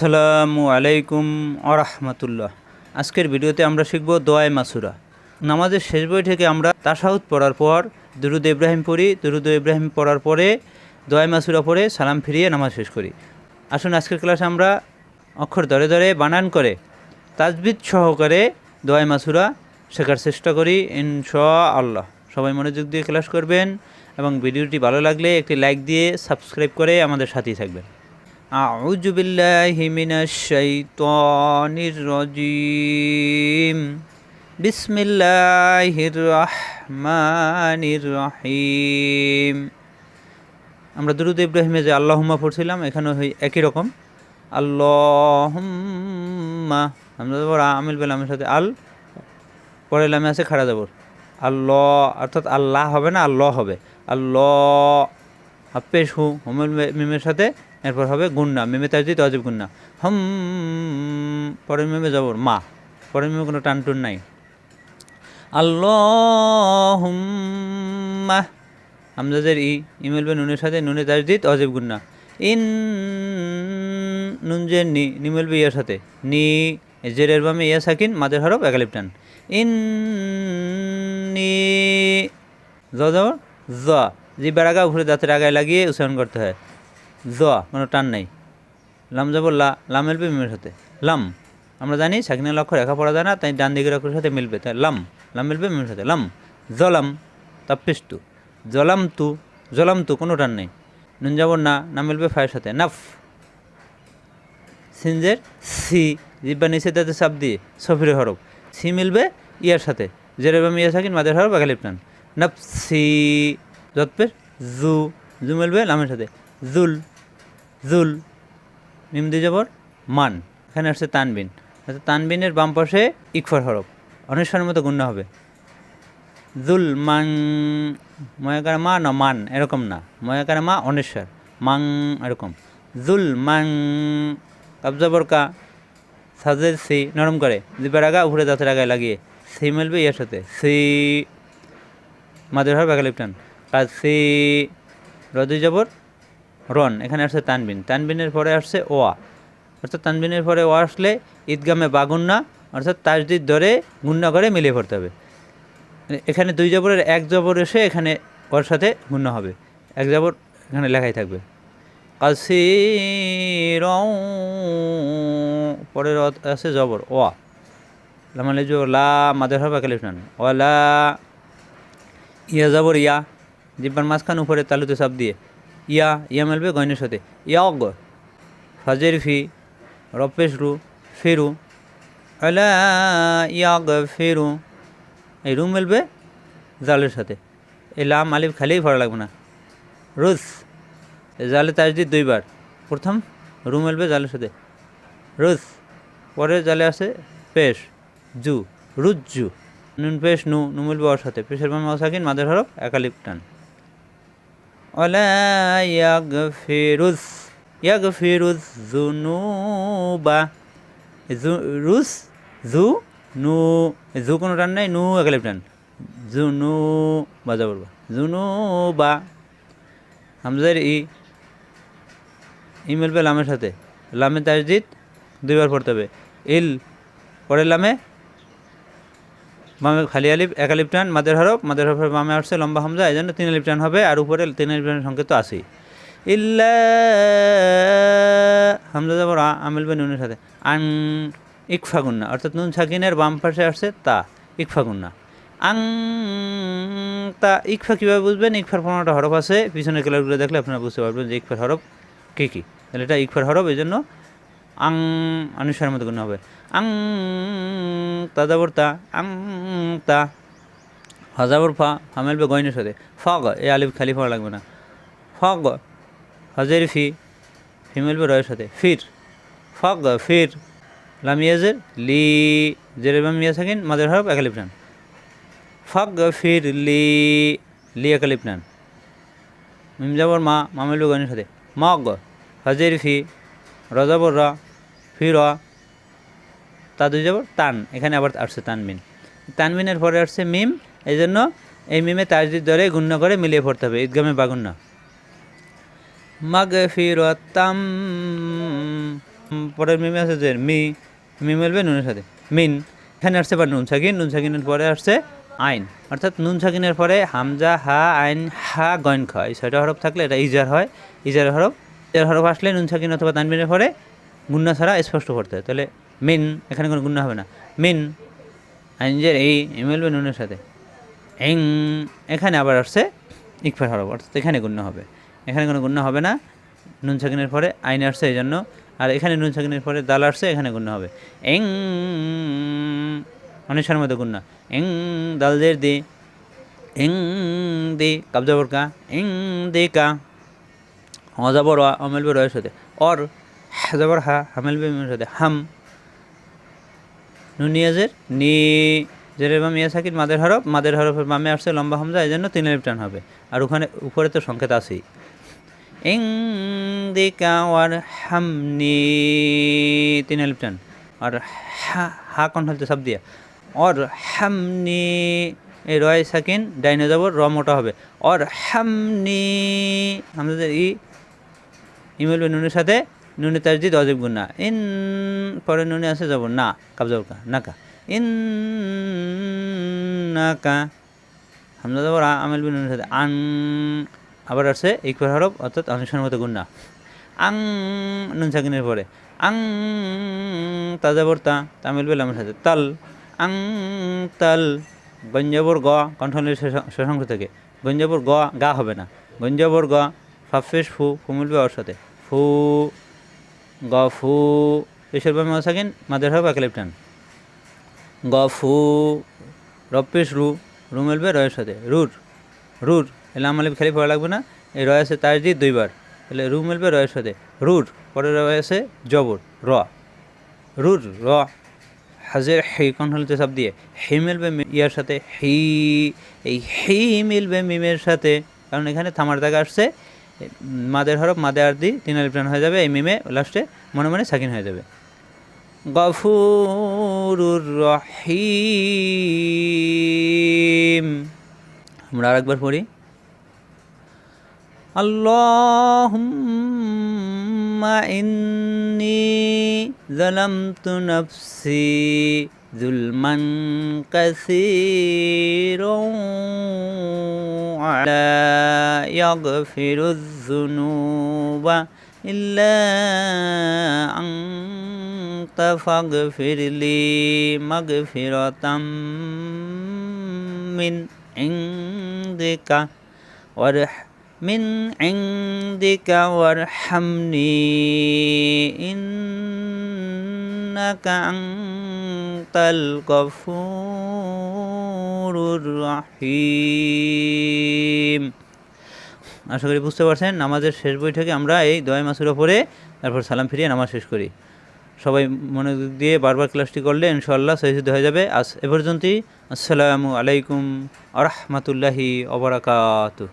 আসসালামু আলাইকুম আরহামতুল্লাহ। আজকের ভিডিওতে আমরা শিখব দোয়ায় মাসুরা। নামাজের শেষ বই থেকে আমরা তাসাউদ পড়ার পর, দুরুদ ইব্রাহিম পড়ি, দুরুদ ইব্রাহিম পড়ার পরে, দোয়ায় মাসুরা পড়ে সালাম ফিরিয়ে নামাজ শেষ করি। আসুন আজকের ক্লাসে আমরা অক্ষর ধরে ধরে বানান করে, তাজবিদ সহকারে দোয়ায় মাসুরা শেখার চেষ্টা করি ইনশা আল্লাহ সবাই মনোযোগ দিয়ে ক্লাস করবেন এবং ভিডিওটি ভালো লাগলে একটি লাইক দিয়ে সাবস্ক্রাইব করে আমাদের সাথেই থাকবেন। أعوذ بالله من الشيطان الرجيم بسم الله الرحمن الرحيم আমরা দুরুদ ইব্রাহিমে যে আল্লাহুম্মা পড়ছিলাম এখানে ওই একই রকম আল্লাহুম্মা আমরা যাবো আমিল বেলামের সাথে আল পরে লামে আছে খাড়া যাবর আল্লাহ অর্থাৎ আল্লাহ হবে না আল্লাহ হবে আল্লাহ হাপ্পেশ হু হোমের মিমের সাথে এরপর হবে গুন্না, মিমে তাজদিদ অজিব গুন্না। হম, পরের মেমে যাব মা। পরের মেমে কোনো টান টুন নাই। আল্লাহ আমজাদের ই, ইমেল বে নুনের সাথে নুনে তাজদিদ অজিব গুন্না। ইন নুন যে নি, নিমেল বে ইয়ার সাথে। নি, জেরের বামে ইয়া সাকিন মাদের হরফ একালিপ টান। ইন নি, জ জ। আগা উপরে দাঁতের আগায় লাগিয়ে উচ্চারণ করতে হয়। জ, কোনো টান নাই। লাম যাব লা, লাম মিলবে মিমের সাথে। লাম, আমরা জানি সাকিনের লক্ষ্য রেখা পড়া যায় না, তাই ডান দিকের অক্ষরের সাথে মিলবে। তাই লাম লাম মিলবে মিমের সাথে। লাম, জলাম তাপ্পিস্তু জলাম তু জলাম তু, কোনো টান নেই। নুন যাব না না মিলবে ফায়ের সাথে। নাফ। সিনজের সি, জিব্বা নিচে তাতে চাপ দিয়ে, সফির হরফ। সি মিলবে ইয়ার সাথে। জেরে বাম ইয়া সাকিন, মাদের হরফ একালিপ টান। নাফ, সি, যৎপের, জু। জু মিলবে লামের সাথে। জুল জুল মিম দিয়ে যাবর মান। এখানে আসছে তানবিন। আচ্ছা তানবিনের বাম পাশে ইকফার হরফ। অনেশ্বরের মতো গুণ্য হবে। জুল, মাং, ময়াকার মা না মান, এরকম না। ময়াকার মা অনেশ্বর, মাং এরকম। জুল, মাং কাবজাবর কা, সাজের সি, নরম করে। জিবার আগা, উপরে দাঁতের আগায় লাগিয়ে। সি মিলবে ইয়ার সাথে। সি, মাদের হরফ একালিপটান। কাজ সি রদি যাবর রন, এখানে আসছে তানবিন। তানবিনের পরে আসছে ওয়া। অর্থাৎ তানবিনের পরে ওয়া আসলে ঈদগামে বাগুন্না, অর্থাৎ তাজদিদ ধরে গুন্না করে মিলিয়ে পড়তে হবে। এখানে দুই জবরের, এক জবর এসে এখানে ওর সাথে গুণ্য হবে। এক জবর এখানে লেখাই থাকবে। কাসি পরের আছে জবর, ওয়া। লামালে জো লা মাদের হবে ক্যালিফান ওয়ালা ইয়া জবর ইয়া। জিব্বার মাঝখান উপরে তালুতে চাপ দিয়ে। ইয়া ইয়া মেলবে গয়নের সাথে। ইয়াগ ফাজের ফি রপেশ রু, ফেরু। আলা ইয়াগ ফেরু এই রু মেলবে জালের সাথে। এই লাম আলিফ খালিই ভরা লাগবে না। রুস। জালে তাজদিদ দুইবার। প্রথম রু মেলবে জালের সাথে। রুস। পরে জালে আছে পেশ, জু। রুজ্জু। নুন, পেশ, নু। নু মিলবে ওর সাথে। পেশের বামে অসাকিন মাদের হরফ একালিপ টান। ولا يغفر يغفر الذنوب রুস জু নু জু কোনো টান নাই নু একালিপ টান জুনু বাজা পড়বা জুনু বা হামজার ই ই মিলবে লামের সাথে লামে তাজদিদ দুইবার পড়তে হবে ইল পরে লামে বামে খালি আলিফ, এক আলিফ টান, মাদের হরফ, মাদের হরফের বামে আসছে লম্বা হামজা এই জন্য তিন আলিফ টান হবে আর উপরে তিন আলিফ টানের সংকেত তো আছেই। ইল্লা হামজা যাবর আমিল বে নুনের সাথে। আং ইকফা গুন্না, অর্থাৎ নুন সাকিনের বাম পাশে আসছে তা, ইকফা গুন্না। আং তা, ইকফা কীভাবে বুঝবেন? ইকফার পনেরোটা হরফ আছে, পিছনের ক্লাসগুলো দেখলে আপনারা বুঝতে পারবেন যে ইকফার হরফ কী কী। তাহলে এটা ইকফার হরফ এই জন্য আং, অনুসারের মতো গুণ হবে। আং তা তা আং, তা হাজাবর ফা হামেলবে গয়নের সাথে। ফ গ এ আলিফ খালি ফা লাগবে না। ফ গ হজের ফি ফিমেলবে রয়ের সাথে। ফির ফ গ ফির লামিয়াজের লি, জেরের মিয়া থাকেন মাদের হরফ একালিপ টান ফক ফির, লি লি একালিপ টান মিম যাবর মা মামেলবে গয়নের সাথে। মগ, হজের ফি রজাবর র ফি র তা যাবর তান। এখানে আবার আসছে তানমিন তানমিনের পরে আসছে মিম। এই জন্য এই মিমে তাজদিদ ধরে গুণ্য করে মিলিয়ে পড়তে হবে। ঈদগামে বাগুন্না। মাগফিরতাম। উম, পরের মিমে আছে যে মি। মি মিলবে নুনের সাথে। মিন। এখানে আসছে বা নুন সাকিন। নুন সাকিনের পরে আসছে আইন। অর্থাৎ নুন সাকিনের পরে হামজা হা আইন হা গয়ন খ। এই ছয়টা হরফ থাকলে এটা ইজার হয়। ইজার হরফ। ইজার হরফ আসলে নুন সাকিন অথবা তানবিনের পরে গুন্না ছাড়া স্পষ্ট করতে হয়। তাহলে মিন, এখানে কোনো গুন্না হবে না। মিন, আইনজের এই মিলবে নুনের সাথে। এং, এখানে আবার আসছে ইকফার হরফ, অর্থাৎ এখানে গুণ্য হবে। এখানে কোনো গুণ্য হবে না, নুন সাকিনের পরে আইন আসছে এই জন্য। আর এখানে নুন সাকিনের পরে দাল আসছে, এখানে গুণ্য হবে। এং অনেশার মতো গুণ্য এং দালদের দি। এং, দি, কাবজা বরকা। এং, দে কা। অজাবর অমেলবে সাথে। অর হাজাবর হা, হামেল সাথে হাম। নুনিয়াজের নি, জেরের বাম ইয়া সাকিদ মাদের হরফ, মাদের হরফের বামে আসছে লম্বা হামজা এই জন্য তিন টান হবে। আর ওখানে, উপরে তো সংকেত আছেই। ইং দিকা ওয়ার হামনি তিন টান আর হা হা কণ্ঠলতে সব দিয়া। অর হামনি, এই রয় সাকিন, ডাইনে যাব র মোটা হবে। অর হামনি আমাদের ই, ইমেল বেনুনের সাথে নুনে তাজদিদ অজীব গুন্না ইন পরে নুনে আছে যাব না কাবজাব কা নাকা ইন নাকা হামজা যাব আমেল বি নুনের সাথে আং আবার আছে ইকবার হরফ, অর্থাৎ মতো গুন্না আং নুন সাকিনের পরে। আং তাজাবর তা তামিল বেল আমার সাথে। তাল। আং তাল। গঞ্জাবর গ, কণ্ঠনের শশাঙ্ক থেকে। গঞ্জাবর গ, গা হবে না। গঞ্জাবর গ ফাফেস ফু ফু মিলবে ওর সাথে। ফু গ ফু পেশের বামে থাকেন মাদের হবে একেলেপ টান গ ফু রপ্পেশ রু রু মেলবে রয়ের সাথে। রুর রুর এলে আমালে খালি পড়া লাগবে না। এই রয় আছে তার দিয়ে দুইবার। তাহলে রু মেলবে রয়ের সাথে। রুর পরে রয় আছে জবর, র। রুর, র, হাজের হে কণ্ঠলিতে সব দিয়ে। হে মিলবে ইয়ার সাথে হি। এই হি মিলবে মিমের সাথে। কারণ এখানে থামার দাগ আসছে। মাদের হরফ, মাদে আর্দি তিন আলিপ্রাণ হয়ে যাবে, এই মিমে লাস্টে মনে মনে সাকিন হয়ে যাবে। গফুরুর রহিম। আমরা আরেকবার পড়ি। আল্লাহুম্মা ইন্নি জালামতু নাফসি জুলমান কাসীরা আলা يغفر الذنوب إلا أنت فاغفر لي مغفرة من عندك وارح من عندك وارحمني إنك أنت الغفور الرحيم. আশা করি বুঝতে পারছেন, নামাজের শেষ বৈঠকে আমরা এই দয়া মাসুরা ওপরে তারপর সালাম ফিরিয়ে নামাজ শেষ করি। সবাই মনে দিয়ে বারবার ক্লাসটি করলে ইনশাল্লাহ সহিদ হয়ে যাবে। আজ এ পর্যন্তই। আসসালামু আলাইকুম আ অবরাকাতু